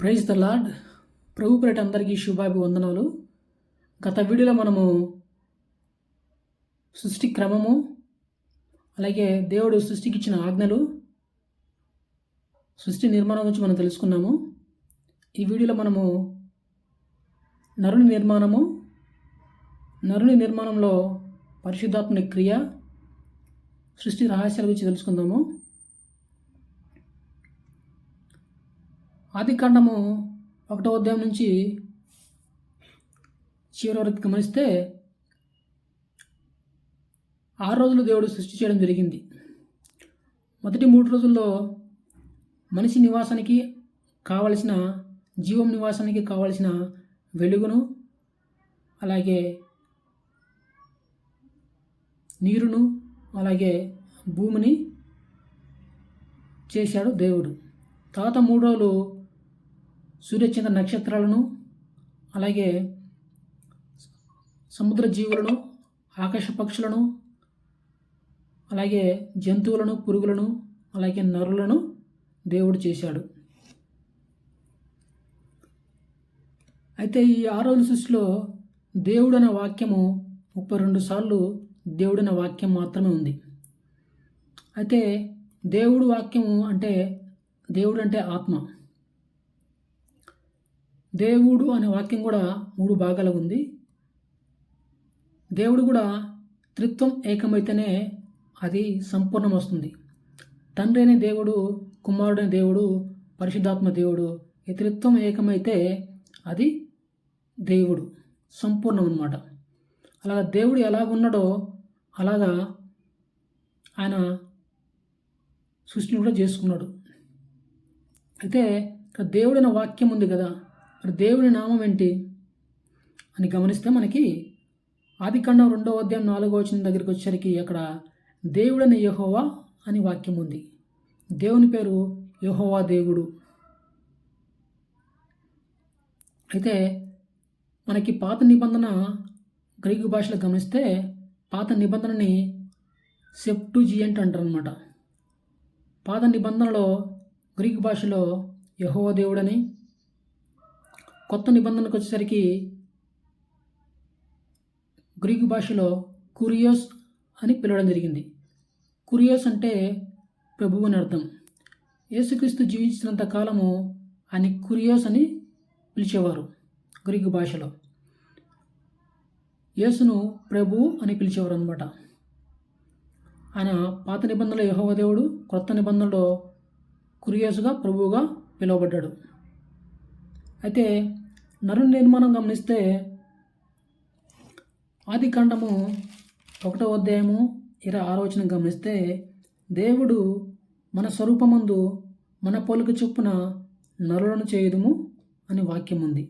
Praise the Lord. ప్రభు పేట అందరికీ శుభాభివందనాలు. గత వీడియోలో మనము సృష్టి క్రమము అలాగే దేవుడు సృష్టికి ఇచ్చిన ఆజ్ఞలు సృష్టి నిర్మాణం గురించి మనం తెలుసుకున్నాము. ఈ వీడియోలో మనము నరుని నిర్మాణము నరుని నిర్మాణంలో పరిశుద్ధాత్మని క్రియ సృష్టి రహస్యాల గురించి తెలుసుకుందాము. ఆది కాండము ఒకటో అధ్యాయం నుంచి చివరి వరకు గమనిస్తే ఆరు రోజులు దేవుడు సృష్టి చేయడం జరిగింది. మొదటి మూడు రోజుల్లో మనిషి నివాసానికి కావలసిన జీవం నివాసానికి కావలసిన వెలుగును అలాగే నీరును అలాగే భూమిని చేశాడు దేవుడు. తర్వాత మూడు రోజులు సూర్యచంద్ర నక్షత్రాలను అలాగే సముద్ర జీవులను ఆకాశ పక్షులను అలాగే జంతువులను పురుగులను అలాగే నరులను దేవుడు చేశాడు. అయితే ఈ ఆరు సృష్టిలో దేవుడు వాక్యము ముప్పై రెండు సార్లు దేవుడు వాక్యం మాత్రమే ఉంది. అయితే దేవుడు వాక్యము అంటే దేవుడు అంటే ఆత్మ. దేవుడు అనే వాక్యం కూడా మూడు భాగాలు ఉంది. దేవుడు కూడా త్రిత్వం ఏకమైతేనే అది సంపూర్ణం వస్తుంది. తండ్రి అనే దేవుడు కుమారుడైన దేవుడు పరిశుద్ధాత్మ దేవుడు ఈ త్రిత్వం ఏకమైతే అది దేవుడు సంపూర్ణం అన్నమాట. అలా దేవుడు ఎలాగున్నాడో అలాగా ఆయన సృష్టిని కూడా చేసుకున్నాడు. అయితే ఇక్కడ దేవుడైన వాక్యం ఉంది కదా మరి దేవుని నామం ఏంటి? అని గమనిస్తే మనకి ఆదికాండం రెండవ అధ్యాయం నాలుగో వచ్చిన దగ్గరికి వచ్చేసరికి అక్కడ దేవుడని యహోవా అని వాక్యం ఉంది. దేవుని పేరు యహోవా దేవుడు. అయితే మనకి పాత నిబంధన గ్రీకు భాషలో గమనిస్తే పాత నిబంధనని సెప్టుజియంట్ అంటారు అనమాట పాత నిబంధనలో గ్రీకు భాషలో యహోవ దేవుడని కొత్త నిబంధనకు వచ్చేసరికి గ్రీకు భాషలో కురియోస్ అని పిలవడం జరిగింది. కురియోస్ అంటే ప్రభువు అని అర్థం. యేసుక్రీస్తు జీవించినంత కాలము అని కురియోస్ అని పిలిచేవారు గ్రీకు భాషలో. యేసును ప్రభు అని పిలిచేవారు అనమాట ఆయన పాత నిబంధనలో యహోవదేవుడు క్రొత్త కొత్త నిబంధనలో కురియోసుగా ప్రభువుగా పిలువబడ్డాడు. అయితే నరుని నిర్మాణం గమనిస్తే ఆది కాండము ఒకటో అధ్యాయము ఇరవై ఆరో గమనిస్తే దేవుడు మన స్వరూపమందు మన పోలిక చొప్పున నరులను చేయుదుము అని వాక్యం ఉంది.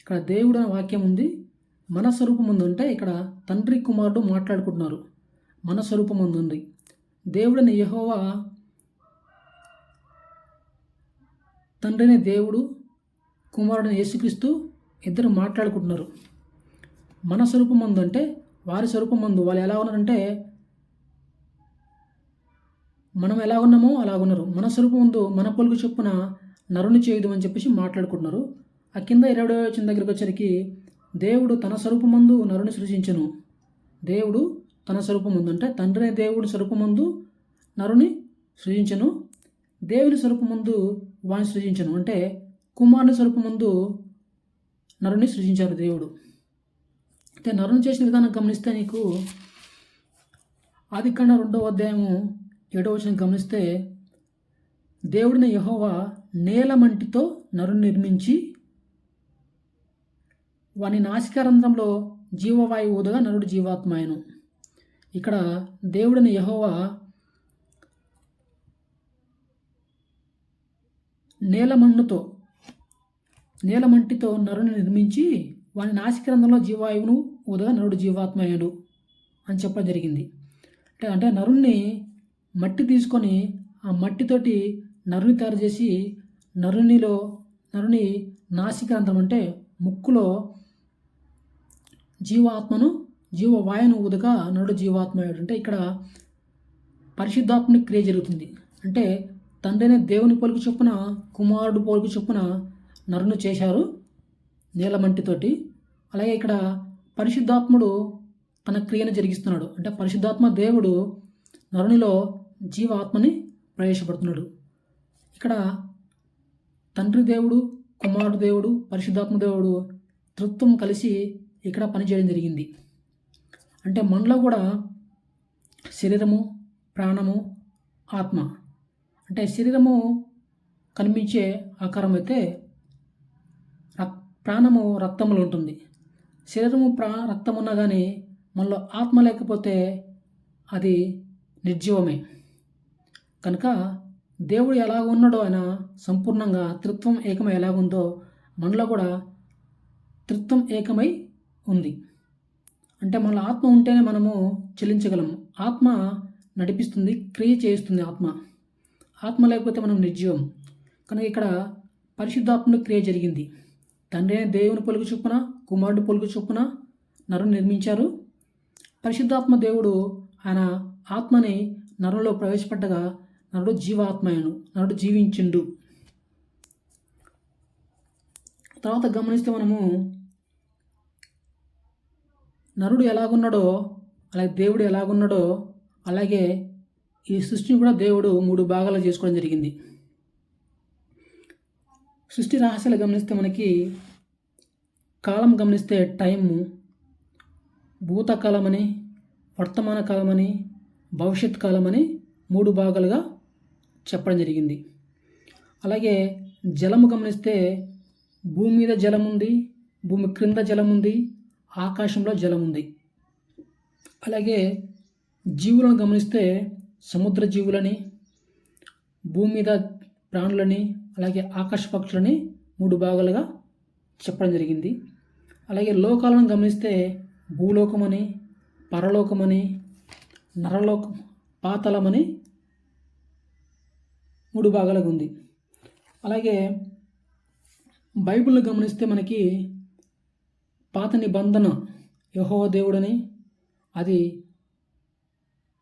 ఇక్కడ దేవుడు అనే వాక్యం ఉంది. మన స్వరూపముందు అంటే ఇక్కడ తండ్రి కుమారుడు మాట్లాడుకుంటున్నారు. మన స్వరూపమందు ఉంది. దేవుడని యహోవా తండ్రిని దేవుడు కుమారుడిని యేసుక్రీస్తు ఇద్దరు మాట్లాడుకుంటున్నారు. మన స్వరూపమందు అంటే వారి స్వరూపమందు వాళ్ళు ఎలా ఉన్నారంటే మనం ఎలా ఉన్నామో అలా ఉన్నారు. మన స్వరూపమందు మన పొలుగు చొప్పున నరుని చేయదు అని చెప్పేసి మాట్లాడుకుంటున్నారు. ఆ కింద ఇరవై వచ్చిన దగ్గరికి వచ్చరికి దేవుడు తన స్వరూపమందు నరుని సృజించను. దేవుడు తన స్వరూపమందు అంటే తండ్రి దేవుడి స్వరూపమందు నరుని సృజించను. దేవుని స్వరూపమందు వాణ్ణి సృజించను. అంటే కుమారుని స్వరూపమందు నరుని సృజించారు దేవుడు. అయితే నరుని చేసిన విధానం గమనిస్తే నీకు ఆది కన్నా రెండవ అధ్యాయము ఏడవ వచ్చిన గమనిస్తే దేవుడిని యహోవా నేల మంటితో నరుని నిర్మించి వాని నాసికారంధ్రంలో జీవవాయువు ఊదగా నరుడు జీవాత్మాయను. ఇక్కడ దేవుడిని యహోవా నేలమన్నుతో నీలమంటితో నరుని నిర్మించి వాని నాసికరంధంలో జీవాయువును ఉదగా నరుడు జీవాత్మయ్యాడు అని చెప్పడం జరిగింది. అంటే అంటే నరుణ్ణి మట్టి తీసుకొని ఆ మట్టితోటి నరుని తయారు చేసి నరునిలో నరుని నాసికాంతం అంటే ముక్కులో జీవాత్మను జీవవాయును ఉదగా నరుడు జీవాత్మయ్యాడు అంటే ఇక్కడ పరిశుద్ధాత్మని క్రియ జరుగుతుంది. అంటే తండ్రినే దేవుని పోలికి చొప్పున కుమారుడు పోలికి చొప్పున నరుని చేశారు నీలమంటితోటి అలాగే ఇక్కడ పరిశుద్ధాత్ముడు తన క్రియను జరిగిస్తున్నాడు. అంటే పరిశుద్ధాత్మ దేవుడు నరునిలో జీవాత్మని ప్రవేశపెడుతున్నాడు. ఇక్కడ తండ్రి దేవుడు కుమారుడు దేవుడు పరిశుద్ధాత్మ దేవుడు తృత్వం కలిసి ఇక్కడ పనిచేయడం జరిగింది. అంటే మనలో కూడా శరీరము ప్రాణము ఆత్మ. అంటే శరీరము కనిపించే ఆకారం అయితే ప్రాణము రక్తంలో ఉంటుంది. శరీరము ప్రా రక్తం ఉన్నా కానీ మనలో ఆత్మ లేకపోతే అది నిర్జీవమే. కనుక దేవుడు ఎలా ఉన్నాడో ఆయన సంపూర్ణంగా త్రిత్వం ఏకమై ఎలాగుందో మనలో కూడా త్రిత్వం ఏకమై ఉంది. అంటే మన ఆత్మ ఉంటేనే మనము చెల్లించగలము. ఆత్మ నడిపిస్తుంది క్రియ చేస్తుంది ఆత్మ. ఆత్మ లేకపోతే మనం నిర్జీవం. కనుక ఇక్కడ పరిశుద్ధాత్మను క్రియ జరిగింది. తండ్రి అయిన దేవుని పొలుగు చొప్పున కుమారుడు పొలుగు చొప్పున నరుని నిర్మించారు. పరిశుద్ధాత్మ దేవుడు ఆయన ఆత్మని నరులో ప్రవేశపెట్టగా నరుడు జీవాత్మయను నరుడు జీవించిండు. తర్వాత గమనిస్తే మనము నరుడు ఎలాగున్నాడో అలాగే దేవుడు ఎలాగున్నాడో అలాగే ఈ సృష్టిని కూడా దేవుడు మూడు భాగాలు చేసుకోవడం జరిగింది. సృష్టి రహస్యాలు గమనిస్తే మనకి కాలం గమనిస్తే టైము భూతకాలమని వర్తమాన కాలమని భవిష్యత్ కాలం అని మూడు భాగాలుగా చెప్పడం జరిగింది. అలాగే జలము గమనిస్తే భూమి మీద జలం ఉంది భూమి క్రింద జలం ఉంది ఆకాశంలో జలం ఉంది అలాగే జీవులను గమనిస్తే సముద్ర జీవులని భూమి మీద ప్రాణులని అలాగే ఆకాశ పక్షులని మూడు భాగాలుగా చెప్పడం జరిగింది. అలాగే లోకాలను గమనిస్తే భూలోకమని పరలోకమని నరలోకం పాతలమని మూడు భాగాలుగా ఉంది. అలాగే బైబిల్ను గమనిస్తే మనకి పాత నిబంధన యహో దేవుడని అది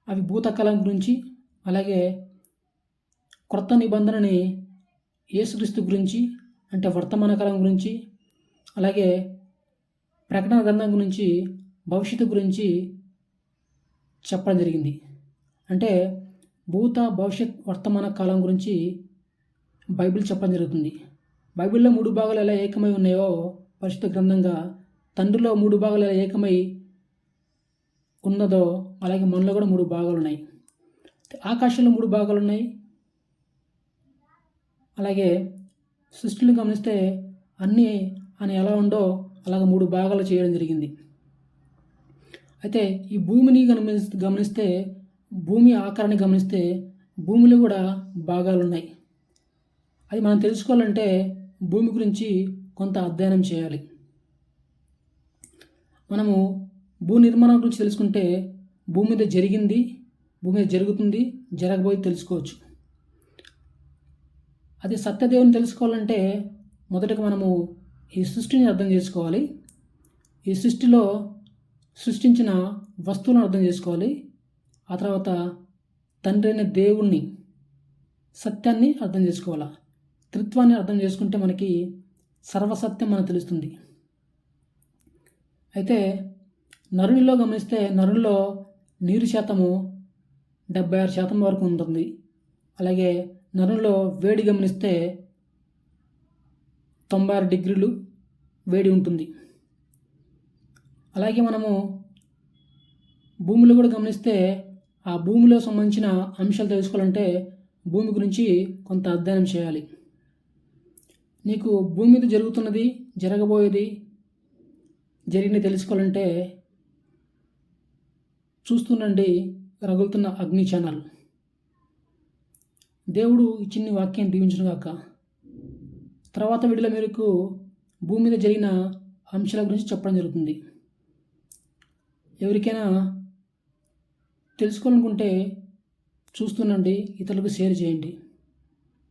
అవి భూతకాలం గురించి అలాగే క్రొత్త నిబంధనని యేసుక్రీస్తు గురించి అంటే వర్తమాన కాలం గురించి అలాగే ప్రకటన గ్రంథం గురించి భవిష్యత్తు గురించి చెప్పడం జరిగింది. అంటే భూత భవిష్యత్ వర్తమాన కాలం గురించి బైబిల్ చెప్పడం జరుగుతుంది. బైబిల్లో మూడు భాగాలు ఎలా ఏకమై ఉన్నాయో పరిశుద్ధ గ్రంథంగా తండ్రిలో మూడు భాగాలు ఎలా ఏకమై ఉన్నదో అలాగే మనలో కూడా మూడు భాగాలు ఉన్నాయి. ఆకాశంలో మూడు భాగాలు ఉన్నాయి అలాగే సృష్టిని గమనిస్తే అన్నీ అని ఎలా ఉండో అలాగ మూడు భాగాలు చేయడం జరిగింది. అయితే ఈ భూమిని గమని గమనిస్తే భూమి ఆకారాన్ని గమనిస్తే భూమిలో కూడా భాగాలు ఉన్నాయి. అది మనం తెలుసుకోవాలంటే భూమి గురించి కొంత అధ్యయనం చేయాలి. మనము భూ నిర్మాణం గురించి తెలుసుకుంటే భూమి మీద జరిగింది భూమి మీద జరుగుతుంది జరగబోయి తెలుసుకోవచ్చు. అది సత్యదేవుని తెలుసుకోవాలంటే మొదటగా మనము ఈ సృష్టిని అర్థం చేసుకోవాలి. ఈ సృష్టిలో సృష్టించిన వస్తువులను అర్థం చేసుకోవాలి. ఆ తర్వాత తండ్రి అయిన దేవుణ్ణి సత్యాన్ని అర్థం చేసుకోవాలా? త్రిత్వాన్ని అర్థం చేసుకుంటే మనకి సర్వసత్యం మనకు తెలుస్తుంది. అయితే నరునిలో గమనిస్తే నరుల్లో నీరు శాతము డెబ్బై ఆరు శాతం వరకు ఉంటుంది. అలాగే నరంలో వేడి గమనిస్తే తొంభై ఆరు డిగ్రీలు వేడి ఉంటుంది. అలాగే మనము భూమిలో కూడా గమనిస్తే ఆ భూమిలో సంబంధించిన అంశాలు తెలుసుకోవాలంటే భూమి గురించి కొంత అధ్యయనం చేయాలి. నీకు భూమి మీద జరుగుతున్నది జరగబోయేది జరిగింది తెలుసుకోవాలంటే చూస్తుండండి రగులుతున్న అగ్ని ఛానల్. దేవుడు ఈ చిన్ని వాక్యాన్ని దీవించను తర్వాత వీడిలో మేరకు భూమి మీద జరిగిన అంశాల గురించి చెప్పడం జరుగుతుంది. ఎవరికైనా తెలుసుకోవాలనుకుంటే చూస్తుండండి ఇతరులకు షేర్ చేయండి.